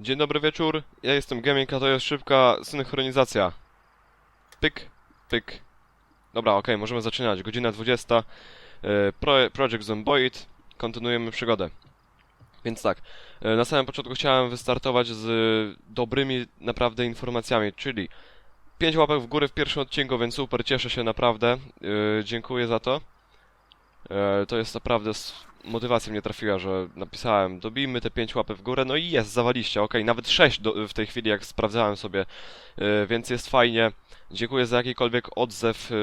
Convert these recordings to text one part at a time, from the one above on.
Dzień dobry wieczór, ja jestem Gaming, a to jest szybka synchronizacja. Pyk, pyk. Dobra, okej, możemy zaczynać. Godzina 20. e, Pro, Project Zomboid. Kontynuujemy przygodę. Więc tak, e, na samym początku chciałem wystartować z dobrymi naprawdę informacjami, czyli 5 łapek w górę w pierwszym odcinku, więc super, cieszę się naprawdę. E, Dziękuję za to. E, To jest naprawdę motywacja mnie trafiła, że napisałem dobijmy te 5 łapek w górę, no i jest, zawaliście, okej, nawet 6 do, w tej chwili, jak sprawdzałem sobie, e, więc jest fajnie. Dziękuję za jakikolwiek odzew e,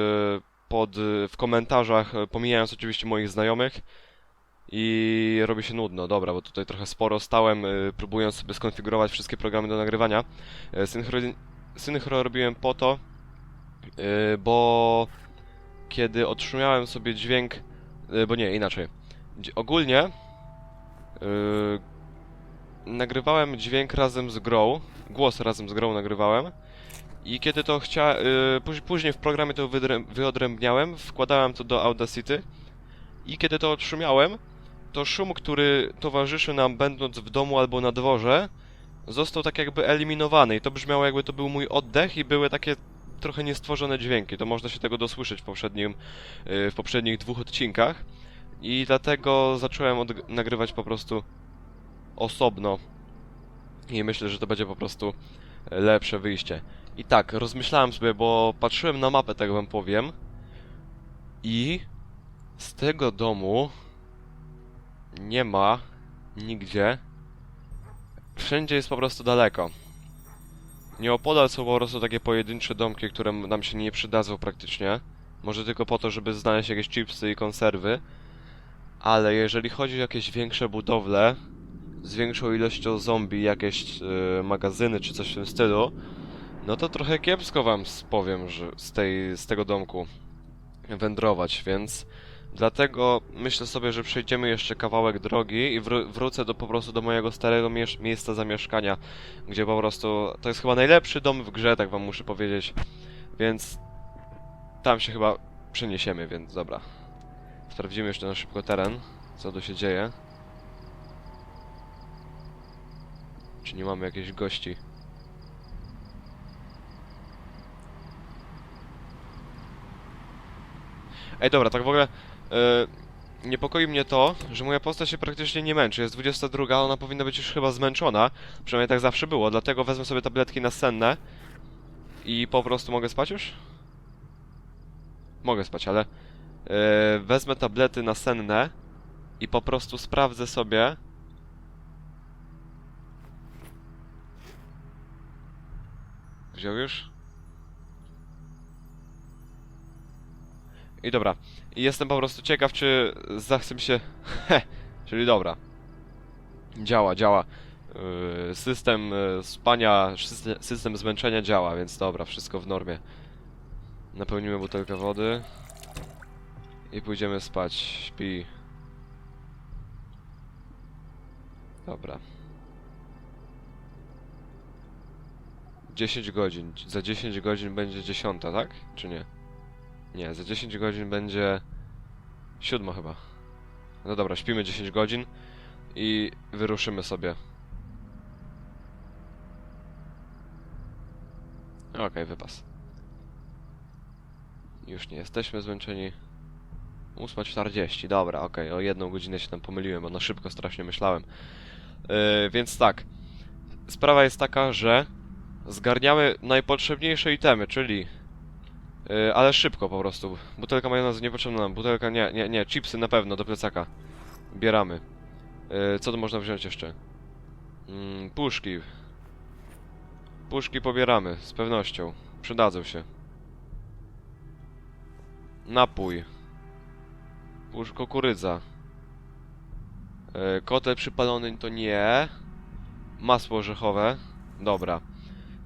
pod, w komentarzach, pomijając oczywiście moich znajomych. I robi się nudno, dobra, bo tutaj trochę sporo stałem, próbując sobie skonfigurować wszystkie programy do nagrywania. E, Synchro, synchro robiłem po to, bo kiedy otrzymałem sobie dźwięk, bo nie, inaczej. Ogólnie yy, nagrywałem dźwięk razem z grą, głos razem z grą nagrywałem i kiedy to chciałem, yy, później w programie to wyodrębniałem, wkładałem to do Audacity i kiedy to otrzymiałem, to szum, który towarzyszy nam będąc w domu albo na dworze, został tak jakby eliminowany i to brzmiało jakby to był mój oddech i były takie trochę niestworzone dźwięki. To można się tego dosłyszeć w poprzednim, yy, w poprzednich dwóch odcinkach. I dlatego zacząłem od- nagrywać po prostu osobno. I myślę, że to będzie po prostu e, lepsze wyjście. I tak, rozmyślałem sobie, bo patrzyłem na mapę, tak wam powiem. I z tego domu nie ma nigdzie. Wszędzie jest po prostu daleko. Nieopodal są po prostu takie pojedyncze domki, które nam się nie przydadzą praktycznie. Może tylko po to, żeby znaleźć jakieś chipsy i konserwy. Ale jeżeli chodzi o jakieś większe budowle z większą ilością zombie, jakieś e, magazyny czy coś w tym stylu, no to trochę kiepsko wam powiem, że z, tej, z tego domku wędrować, więc dlatego myślę sobie, że przejdziemy jeszcze kawałek drogi i wró- wrócę do, po prostu do mojego starego miejsca zamieszkania, gdzie po prostu to jest chyba najlepszy dom w grze, tak wam muszę powiedzieć, więc tam się chyba przeniesiemy, więc dobra. Sprawdzimy jeszcze na szybko teren, co tu się dzieje. Czy nie mamy jakichś gości? Ej, dobra, tak w ogóle yy, niepokoi mnie to, że moja postać się praktycznie nie męczy. Jest 22, a ona powinna być już chyba zmęczona. Przynajmniej tak zawsze było, dlatego wezmę sobie tabletki nasenne i po prostu mogę spać już? Mogę spać, ale Yy, wezmę tablety nasenne i po prostu sprawdzę sobie. Wziął już? I dobra. I jestem po prostu ciekaw, czy zachce mi się... Czyli dobra. Działa, działa. Yy, system yy, spania, syste- system zmęczenia działa, więc dobra, wszystko w normie. Napełnimy butelkę wody. I pójdziemy spać. Śpi. Dobra. 10 godzin. Za 10 godzin będzie 10, tak? Czy nie? Nie, za 10 godzin będzie 7 chyba. No dobra, śpimy 10 godzin i wyruszymy sobie. Okej, wypas. Już nie jesteśmy zmęczeni. 8.40, dobra, okej, o jedną godzinę się tam pomyliłem, bo na szybko strasznie myślałem. Yy, więc tak, sprawa jest taka, że zgarniamy najpotrzebniejsze itemy, czyli... Yy, ale szybko po prostu. Butelka majonezu niepotrzebna nam, butelka nie, nie, nie, chipsy na pewno do plecaka. Bieramy. Yy, co tu można wziąć jeszcze? Mm, puszki. Puszki pobieramy, z pewnością. Przydadzą się. Napój. Pusz kukurydza. E, kotel przypalony to nie. Masło orzechowe. Dobra.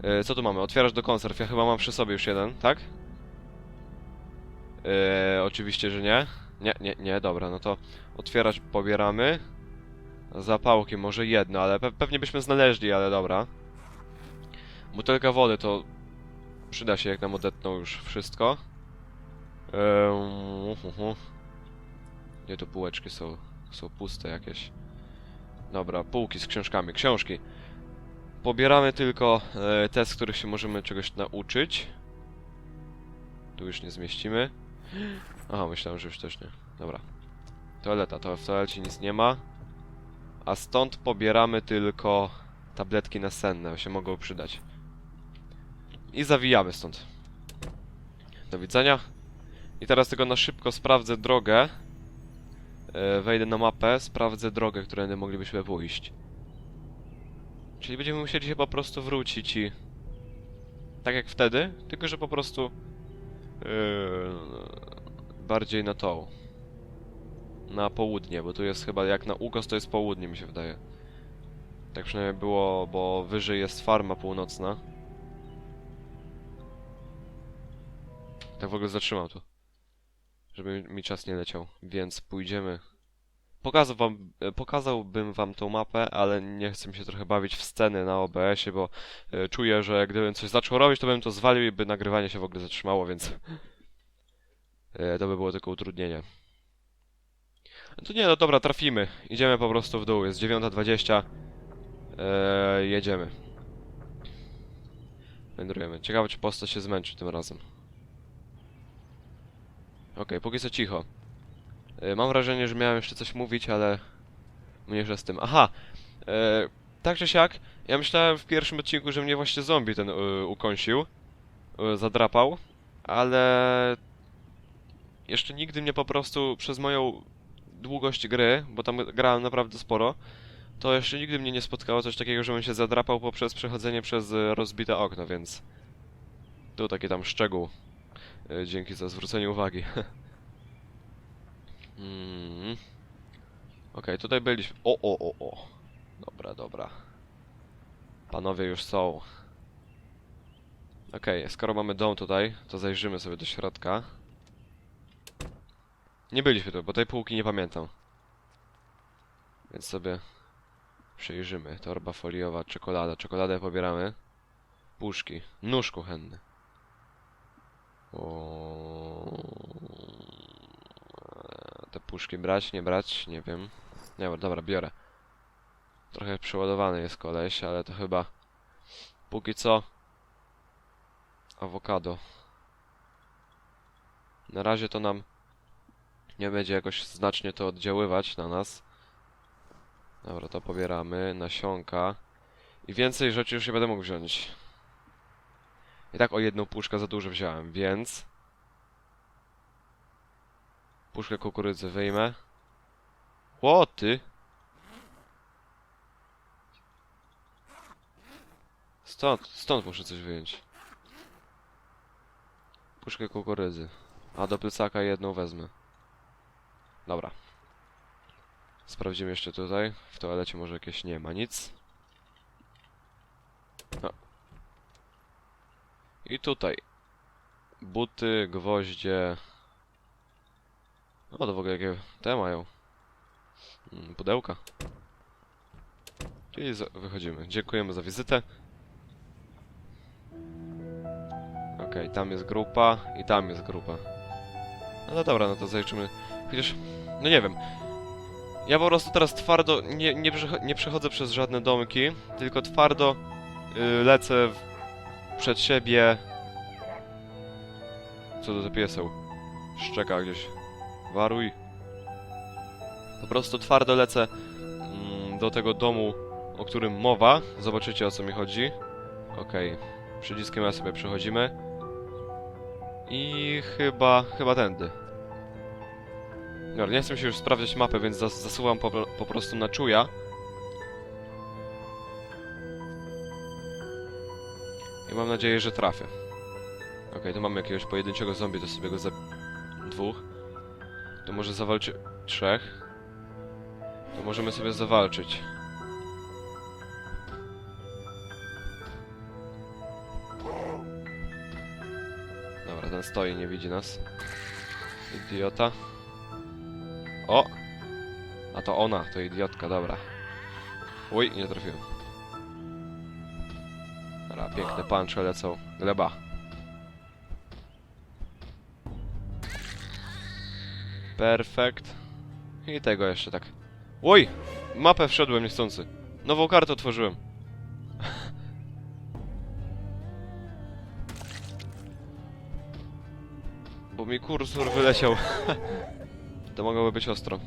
E, co tu mamy? Otwierasz do konserw. Ja chyba mam przy sobie już jeden, tak? E, oczywiście, że nie. Nie, nie, nie, dobra, no to otwierać pobieramy. Zapałki może jedno, ale pe pewnie byśmy znaleźli, ale dobra. Butelka wody to przyda się jak nam odetną już wszystko. Eee, uhuhu. Nie, to półeczki są, są puste jakieś. Dobra, półki z książkami. Książki. Pobieramy tylko e, te, z których się możemy czegoś nauczyć. Tu już nie zmieścimy. Aha, myślałem, że już też nie. Dobra. Toaleta, to w toalecie nic nie ma. A stąd pobieramy tylko tabletki nasenne, się mogą przydać. I zawijamy stąd. Do widzenia. I teraz tylko na szybko sprawdzę drogę. E, Wejdę na mapę, sprawdzę drogę, którędy moglibyśmy pójść. Czyli będziemy musieli się po prostu wrócić i... Tak jak wtedy, tylko że po prostu... Yy, bardziej na tą. Na południe, bo tu jest chyba jak na Ugos to jest południe mi się wydaje. Tak przynajmniej było, bo wyżej jest farma północna. Tak w ogóle zatrzymał tu. Żeby mi czas nie leciał, więc pójdziemy. Pokazał wam, e, pokazałbym wam tą mapę, ale nie chcę mi się trochę bawić w sceny na OBS-ie, bo e, czuję, że gdybym coś zaczął robić, to bym to zwalił i by nagrywanie się w ogóle zatrzymało, więc e, to by było tylko utrudnienie. No to nie, no dobra, trafimy. Idziemy po prostu w dół, jest 9.20. E, jedziemy. Wędrujemy. Ciekawe, czy postać się zmęczy tym razem. Okej, póki co cicho. E, Mam wrażenie, że miałem jeszcze coś mówić, ale mniejsza z tym. Aha! E, tak czy siak, ja myślałem w pierwszym odcinku, że mnie właśnie zombie ten e, ukąsił, e, zadrapał, ale jeszcze nigdy mnie po prostu przez moją długość gry, bo tam grałem naprawdę sporo, to jeszcze nigdy mnie nie spotkało coś takiego, żebym się zadrapał poprzez przechodzenie przez rozbite okno, więc tu taki tam szczegół. Dzięki za zwrócenie uwagi. Mm. Okej, tutaj byliśmy. O, o, o, o. Dobra, dobra. Panowie już są. Okej, skoro mamy dom tutaj, to zajrzymy sobie do środka. Nie byliśmy tu, bo tej półki nie pamiętam. Więc sobie przejrzymy. Torba foliowa, czekolada. Czekoladę pobieramy. Puszki. Nóż kuchenny. O... Te puszki brać, nie brać, nie wiem. Nie, dobra, biorę. Trochę przeładowany jest koleś, ale to chyba... Póki co... Awokado. Na razie to nam nie będzie jakoś znacznie to oddziaływać na nas. Dobra, to pobieramy. Nasionka. I więcej rzeczy już nie będę mógł wziąć. I tak o jedną puszkę za dużo wziąłem, więc... Puszkę kukurydzy wyjmę. Ło, ty! Stąd, stąd muszę coś wyjąć. Puszkę kukurydzy. A do plecaka jedną wezmę. Dobra. Sprawdzimy jeszcze tutaj. W toalecie może jakieś nie ma nic. No. I tutaj. Buty, gwoździe. O, to w ogóle jakie te mają. Mm, Pudełka. Czyli wychodzimy. Dziękujemy za wizytę. Okej, tam jest grupa i tam jest grupa. No, no dobra, no to zajrzymy. Chociaż, no nie wiem. Ja po prostu teraz twardo nie, nie, przecho- nie przechodzę przez żadne domki, tylko twardo y, lecę w, przed siebie. Co to za pieseł? Szczeka gdzieś. Waruj. Po prostu twardo lecę mm, do tego domu, o którym mowa. Zobaczycie o co mi chodzi. Okej. Przyciskiem ja sobie przechodzimy. I chyba, chyba tędy. Dobra, nie chcę się już sprawdzać mapy, więc zas zasuwam po, po prostu na czuja. I mam nadzieję, że trafię. Okej, tu mamy jakiegoś pojedynczego zombie, to sobie go za... dwóch. To może zawalczy... trzech. To możemy sobie zawalczyć. Dobra, ten stoi, nie widzi nas. Idiota. O! A to ona, to idiotka, dobra. Uj, nie trafiłem. Dobra, piękne puncze lecą. Gleba. Perfekt. I tego jeszcze tak. Oj! Mapę wszedłem niechcący. Nową kartę otworzyłem. Bo mi kursor wyleciał. to mogłoby być ostro.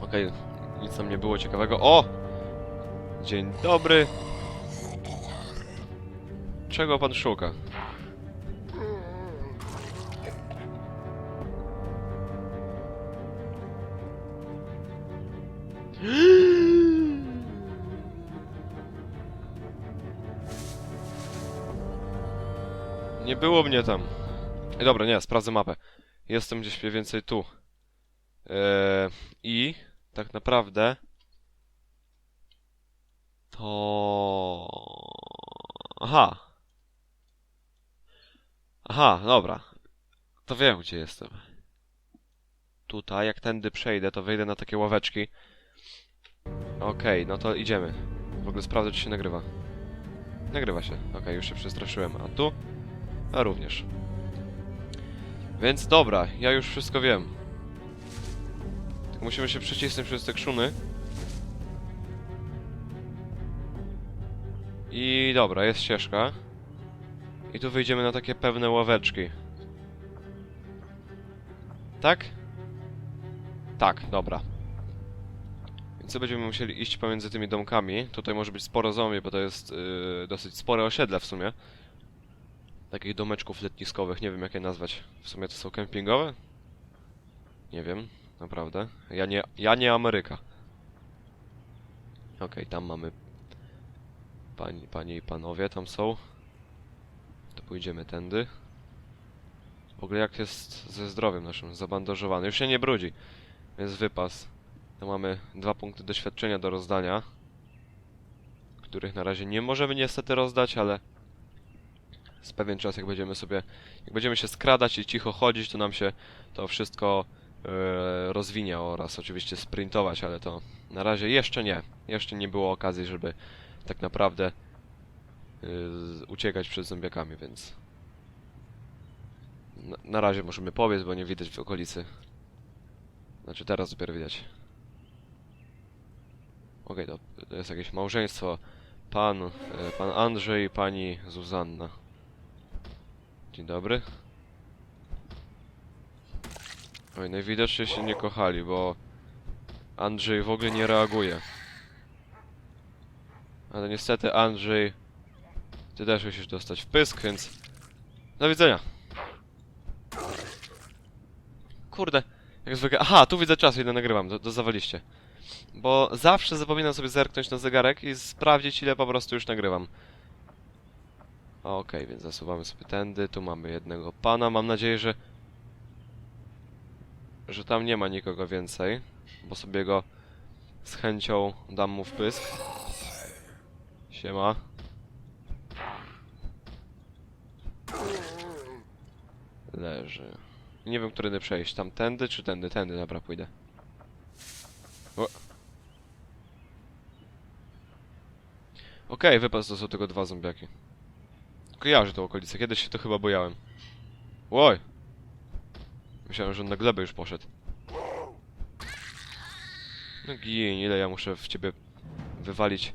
Okej, okay. nic tam nie było ciekawego. O! Dzień dobry. Czego pan szuka? Było mnie tam. Dobra, nie, sprawdzę mapę. Jestem gdzieś mniej więcej tu. Eee, I tak naprawdę to... Aha. Aha, dobra. To wiem, gdzie jestem. Tutaj, jak tędy przejdę, to wejdę na takie ławeczki. Okej, no to idziemy. W ogóle sprawdzę, czy się nagrywa. Nagrywa się. Okej, już się przestraszyłem. A tu? A również. Więc dobra, ja już wszystko wiem. Tylko musimy się przycisnąć przez te krzuny. I dobra, jest ścieżka. I tu wyjdziemy na takie pewne ławeczki. Tak? Tak, dobra. Więc będziemy musieli iść pomiędzy tymi domkami. Tutaj może być sporo zombie, bo to jest yy, dosyć spore osiedle w sumie. Takich domeczków letniskowych, nie wiem jak je nazwać. W sumie to są kempingowe? Nie wiem, naprawdę. Ja nie, ja nie Ameryka. Okej, tam mamy Pani, panie i panowie tam są. To pójdziemy tędy. W ogóle jak jest ze zdrowiem naszym? Zabandażowany. Już się nie brudzi. Jest wypas. To mamy dwa punkty doświadczenia do rozdania. Których na razie nie możemy niestety rozdać, ale z pewien czas jak będziemy sobie... Jak będziemy się skradać i cicho chodzić, to nam się to wszystko e, rozwinie oraz oczywiście sprintować, ale to na razie jeszcze nie. Jeszcze nie było okazji, żeby tak naprawdę yy, uciekać przed zombiakami, więc na, na razie możemy powiedz, bo nie widać w okolicy. Znaczy teraz dopiero widać. Okej, to, to jest jakieś małżeństwo. Pan, e, pan Andrzej i pani Zuzanna. Dzień dobry. Oj, najwidoczniej się nie kochali, bo Andrzej w ogóle nie reaguje. Ale niestety Andrzej, ty też musisz dostać w pysk, więc do widzenia. Kurde, jak zwykle. Aha, tu widzę czas, ile nagrywam, do, dozawaliście. Bo zawsze zapominam sobie zerknąć na zegarek i sprawdzić, ile po prostu już nagrywam. Okej, więc zasuwamy sobie tędy. Tu mamy jednego pana. Mam nadzieję, że że tam nie ma nikogo więcej, bo sobie go z chęcią dam mu w pysk. Siema. Leży. Nie wiem, którędy przejść. Tam tędy czy tędy? Tędy, dobra, pójdę. O. Okej, wypas to są tylko dwa zombiaki. Kojarzę tą okolicę, kiedyś się to chyba bojałem. Łoj! Myślałem, że on na glebę już poszedł. No gin, ile ja muszę w ciebie wywalić.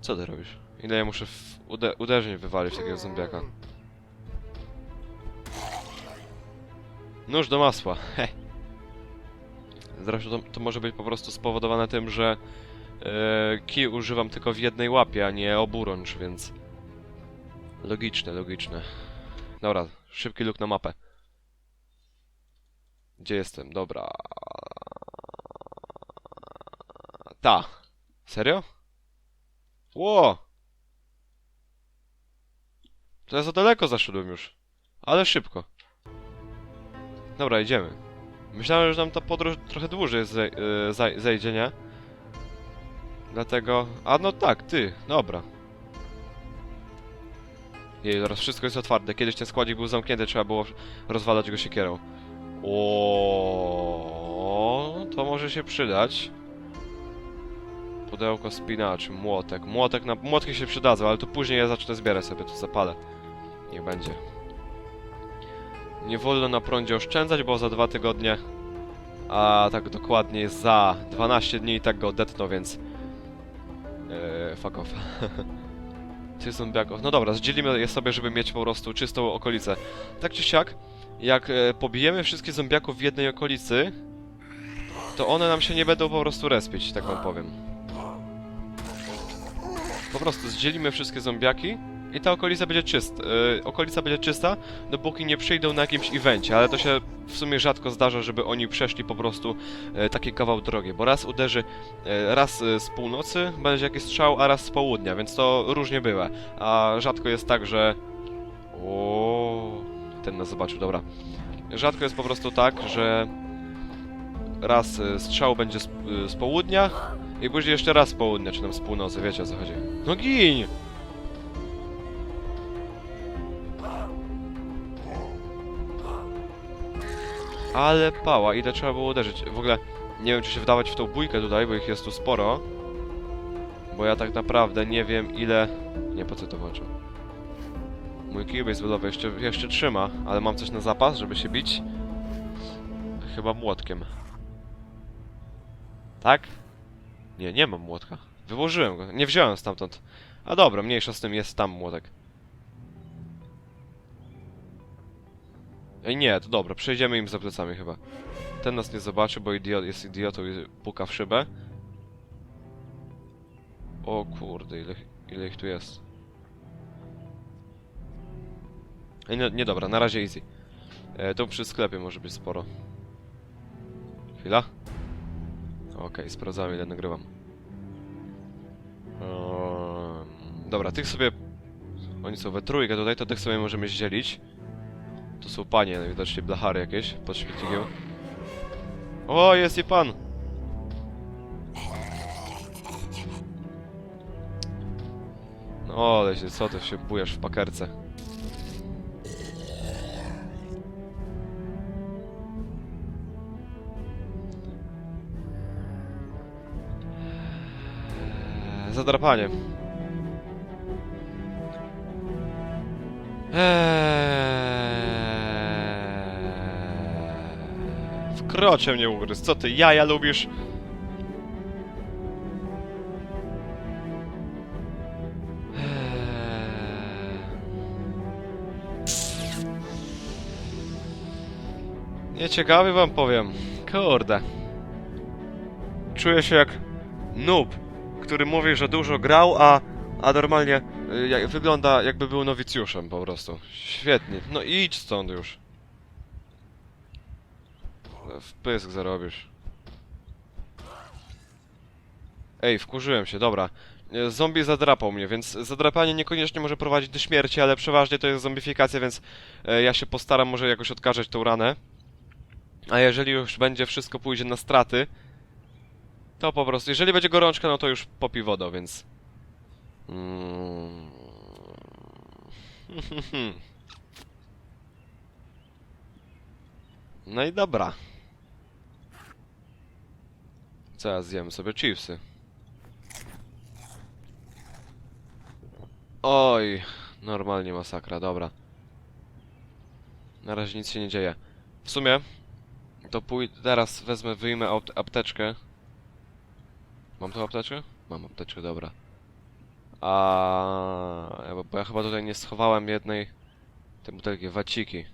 Co ty robisz? Ile ja muszę w ude uderzeń wywalić takiego zombiaka? Nóż do masła, he. Zresztą to, to może być po prostu spowodowane tym, że e, kij używam tylko w jednej łapie, a nie oburącz, więc... Logiczne, logiczne. Dobra, szybki luk na mapę. Gdzie jestem? Dobra. Ta. Serio? Ło! To ja za daleko zaszedłem już. Ale szybko. Dobra, idziemy. Myślałem, że nam ta podróż trochę dłużej zej yy, zaj zejdzie, nie? Dlatego... A no tak, ty. Dobra. Jej, teraz wszystko jest otwarte. Kiedyś ten składzik był zamknięty, trzeba było rozwalać go siekierą. O, to może się przydać. Pudełko spinaczy, młotek. Młotek na... Młotki się przydadzą, ale to później ja zacznę zbierać sobie, to zapalę. Niech będzie. Nie wolno na prądzie oszczędzać, bo za dwa tygodnie... A tak dokładnie za 12 dni i tak go odetną, więc... Eee, fuck off. Tych zombiaków. No dobra, zdzielimy je sobie, żeby mieć po prostu czystą okolicę. Tak czy siak, jak e, pobijemy wszystkich zombiaków w jednej okolicy, to one nam się nie będą po prostu respić, tak wam powiem. Po prostu zdzielimy wszystkie zombiaki i ta okolica będzie czysta. E, okolica będzie czysta, dopóki nie przyjdą na jakimś evencie, ale to się w sumie rzadko zdarza, żeby oni przeszli po prostu e, taki kawał drogi, bo raz uderzy e, raz e, z północy będzie jakiś strzał, a raz z południa, więc to różnie bywa. A rzadko jest tak, że... O, ten nas zobaczył, dobra. Rzadko jest po prostu tak, że raz e, strzał będzie z, e, z południa i później jeszcze raz z południa, czy tam z północy, wiecie o co chodzi. No gin! Ale pała, ile trzeba było uderzyć. W ogóle nie wiem, czy się wdawać w tą bójkę tutaj, bo ich jest tu sporo. Bo ja tak naprawdę nie wiem, ile... Nie, po co to włączę? Mój kij baseballowy jeszcze, jeszcze trzyma, ale mam coś na zapas, żeby się bić. Chyba młotkiem. Tak? Nie, nie mam młotka. Wyłożyłem go. Nie wziąłem stamtąd. A dobra, mniejsza z tym, jest tam młotek. Ej, nie, to dobra, przejdziemy im za plecami chyba. Ten nas nie zobaczy, bo idiot, jest idiotą i puka w szybę. O kurde, ile, ile ich tu jest. Ej, nie, nie dobra, na razie easy. E, tu przy sklepie może być sporo. Chwila. Okej, sprawdzamy ile nagrywam. Dobra, tych sobie... Oni są we trójkę tutaj, to tych sobie możemy zdzielić. To są panie, widocznie blachary jakieś pod śmietnikiem. O, jest i pan! No, ale się, co ty się bujasz w pakerce? Zadrapanie. Eee, w krocie mnie ugryzł. Co ty, jaja lubisz? Eee. Nieciekawie wam powiem. Kurde. Czuję się jak noob, który mówi, że dużo grał, a, a normalnie y, wygląda jakby był nowicjuszem po prostu. Świetnie. No idź stąd już. W pysk zarobisz. Ej, wkurzyłem się, dobra. E, Zombie zadrapał mnie, więc zadrapanie niekoniecznie może prowadzić do śmierci, ale przeważnie to jest zombifikacja, więc e, ja się postaram może jakoś odkażać tą ranę. A jeżeli już będzie wszystko pójdzie na straty, to po prostu, jeżeli będzie gorączka, no to już popi wodą, więc... Mm. No i dobra. Co ja zjem sobie chipsy. Oj, normalnie masakra, dobra. Na razie nic się nie dzieje. W sumie, to pójdę, teraz wezmę, wyjmę apt- apteczkę. Mam tą apteczkę? Mam apteczkę, dobra. A, bo ja chyba tutaj nie schowałem jednej tej butelki, waciki.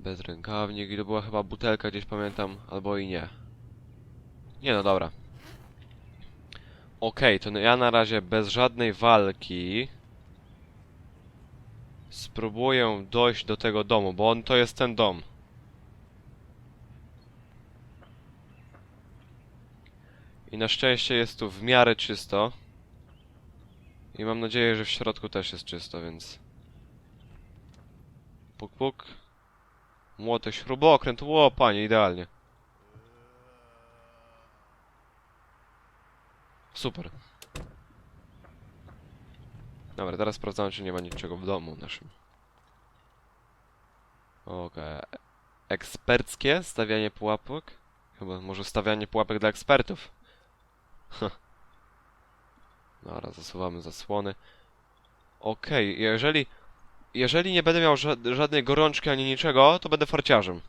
Bezrękawnik i to była chyba butelka gdzieś pamiętam, albo i nie. Nie no dobra. Okej, to ja na razie bez żadnej walki spróbuję dojść do tego domu, bo on to jest ten dom. I na szczęście jest tu w miarę czysto. I mam nadzieję, że w środku też jest czysto, więc... Puk puk. Młotek, śrubokręt, ło panie, idealnie. Super. Dobra, teraz sprawdzamy, czy nie ma niczego w domu naszym. Okej. Eksperckie stawianie pułapek? Chyba może stawianie pułapek dla ekspertów. Dobra, zasuwamy zasłony. Okej, jeżeli... Jeżeli nie będę miał ża- żadnej gorączki ani niczego, to będę farciarzem.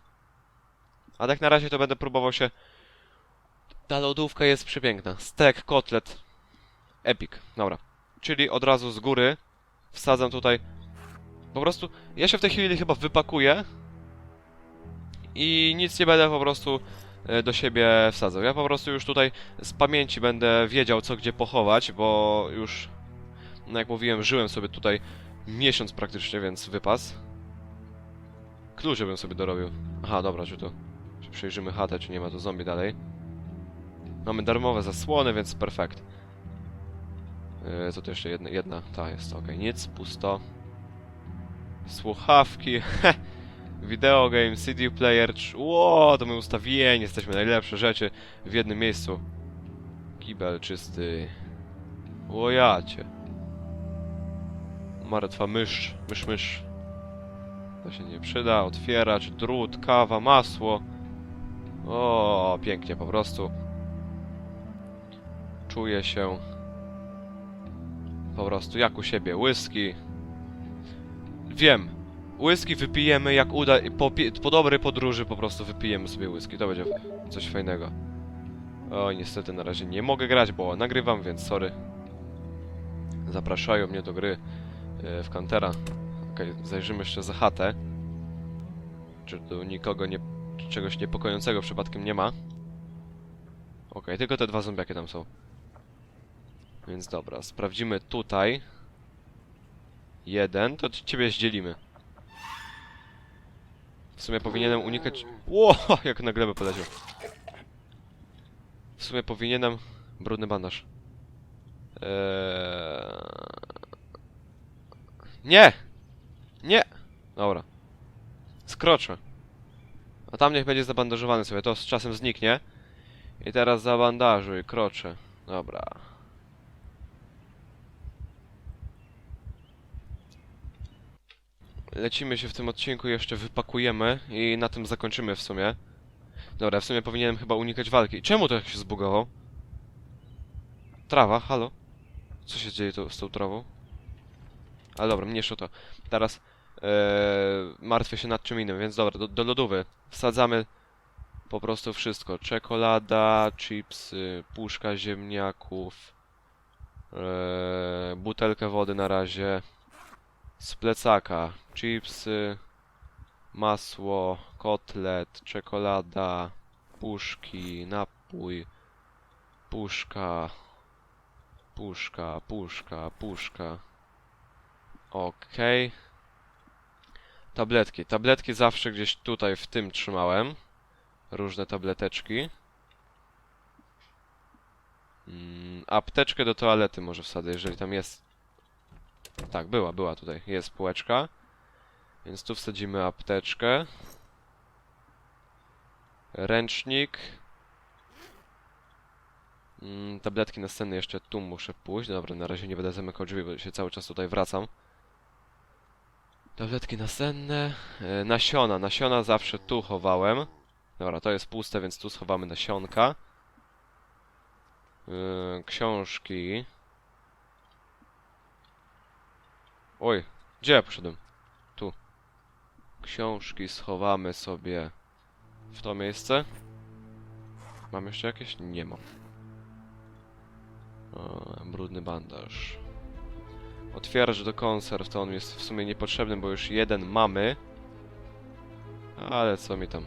A tak na razie to będę próbował się... Ta lodówka jest przepiękna. Stek, kotlet. Epic, dobra. Czyli od razu z góry wsadzam tutaj. Po prostu ja się w tej chwili chyba wypakuję i nic nie będę po prostu e, do siebie wsadzał. Ja po prostu już tutaj z pamięci będę wiedział co gdzie pochować, bo już no jak mówiłem, żyłem sobie tutaj miesiąc praktycznie, więc wypas. Klucze bym sobie dorobił. Aha, dobra, czy to... Czy przejrzymy chatę, czy nie ma tu zombie dalej. Mamy darmowe zasłony, więc perfekt. Yy, co to jeszcze jedna, jedna, ta jest, okej, nic, pusto. Słuchawki, Video game, CD player, ło, to my ustawieni, jesteśmy najlepsze rzeczy w jednym miejscu. Kibel czysty. Łojacie. Martwa mysz, mysz, mysz. To się nie przyda, otwieracz, drut, kawa, masło. O, pięknie po prostu. Czuję się po prostu jak u siebie. Whisky. Wiem. Whisky wypijemy jak uda... Po, po dobrej podróży po prostu wypijemy sobie whisky. To będzie coś fajnego. O, niestety na razie nie mogę grać, bo nagrywam, więc sorry. Zapraszają mnie do gry w Kantera. Okej, zajrzymy jeszcze za chatę. Czy tu nikogo nie... czegoś niepokojącego przypadkiem nie ma? Okej, tylko te dwa zombiaki tam są. Więc dobra, sprawdzimy tutaj. Jeden, to ciebie zdzielimy. W sumie powinienem unikać... Ło, jak na glebę poleciał. W sumie powinienem... Brudny bandaż. Eee... Nie! Nie! Dobra. Skroczę. A tam niech będzie zabandażowany sobie, to z czasem zniknie. I teraz zabandażuj, kroczę. Dobra. Lecimy się w tym odcinku, jeszcze wypakujemy i na tym zakończymy w sumie. Dobra, w sumie powinienem chyba unikać walki. Czemu to się zbugował? Trawa, halo? Co się dzieje tu z tą trawą? Ale dobra, mniejsza to. Teraz e, martwię się nad czym innym, więc dobra, do, do lodówy wsadzamy po prostu wszystko. Czekolada, chipsy, puszka ziemniaków, e, butelkę wody na razie, z plecaka, chipsy, masło, kotlet, czekolada, puszki, napój, puszka, puszka, puszka, puszka. Okej. Tabletki. Tabletki zawsze gdzieś tutaj w tym trzymałem. Różne tableteczki. Mm, apteczkę do toalety może wsadzę, jeżeli tam jest. Tak, była, była tutaj. Jest półeczka. Więc tu wsadzimy apteczkę. Ręcznik. Mm, tabletki następne jeszcze tu muszę pójść. Dobra, na razie nie będę zamykał drzwi, bo się cały czas tutaj wracam. Tabletki nasenne. E, nasiona. Nasiona zawsze tu chowałem. Dobra, to jest puste, więc tu schowamy nasionka. E, książki. Oj, gdzie ja poszedłem? Tu. Książki schowamy sobie w to miejsce. Mam jeszcze jakieś? Nie mam. O, brudny bandaż. Otwieracz do konserw, to on jest w sumie niepotrzebny, bo już jeden mamy. Ale co mi tam.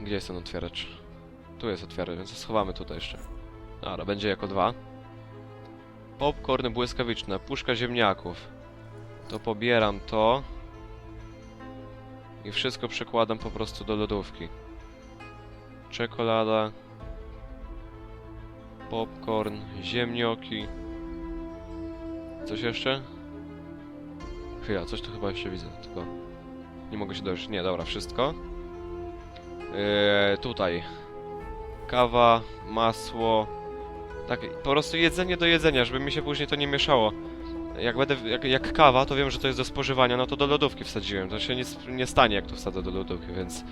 Gdzie jest ten otwieracz? Tu jest otwieracz, więc schowamy tutaj jeszcze. Dobra, będzie jako dwa. Popcorn błyskawiczne, puszka ziemniaków. To pobieram to. I wszystko przekładam po prostu do lodówki. Czekolada. Popcorn, ziemnioki. Coś jeszcze? Chwila, coś tu chyba jeszcze widzę, tylko nie mogę się dojść. Nie, dobra, wszystko. Eee, tutaj kawa, masło. Tak, po prostu jedzenie do jedzenia, żeby mi się później to nie mieszało. Jak będę, jak, jak kawa, to wiem, że to jest do spożywania, no to do lodówki wsadziłem. To się nie, stanie, jak to wsadzę do lodówki, więc...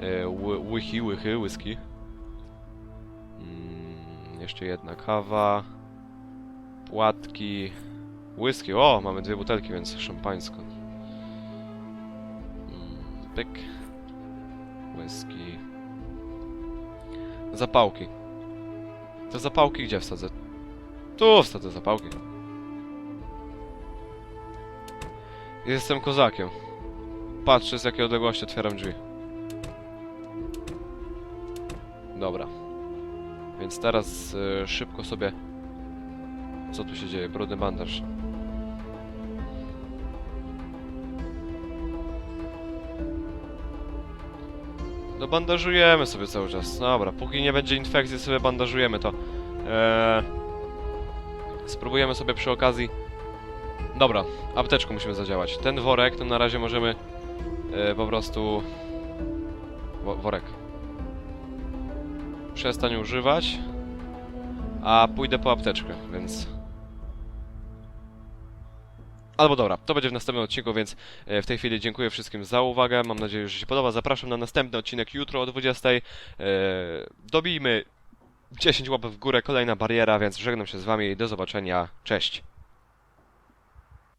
E, ły, łychi, łychy, whisky. Jeszcze jedna kawa. Płatki. Whisky. O, mamy dwie butelki, więc szampańsko. Mm, pyk. Whisky. Zapałki. Te zapałki gdzie wsadzę? Tu wsadzę zapałki. Jestem kozakiem. Patrzę z jakiej odległości otwieram drzwi. Dobra. Więc teraz y, szybko sobie... Co tu się dzieje? Brudny bandaż. No bandażujemy sobie cały czas. Dobra, póki nie będzie infekcji sobie bandażujemy to. Eee, spróbujemy sobie przy okazji... Dobra, apteczką musimy zadziałać. Ten worek to na razie możemy e, po prostu... Wo worek. Przestań używać. A pójdę po apteczkę, więc... Albo dobra, to będzie w następnym odcinku, więc e, w tej chwili dziękuję wszystkim za uwagę. Mam nadzieję, że się podoba. Zapraszam na następny odcinek jutro o 20. E, Dobijmy 10 łapek w górę, kolejna bariera, więc żegnam się z wami i do zobaczenia. Cześć.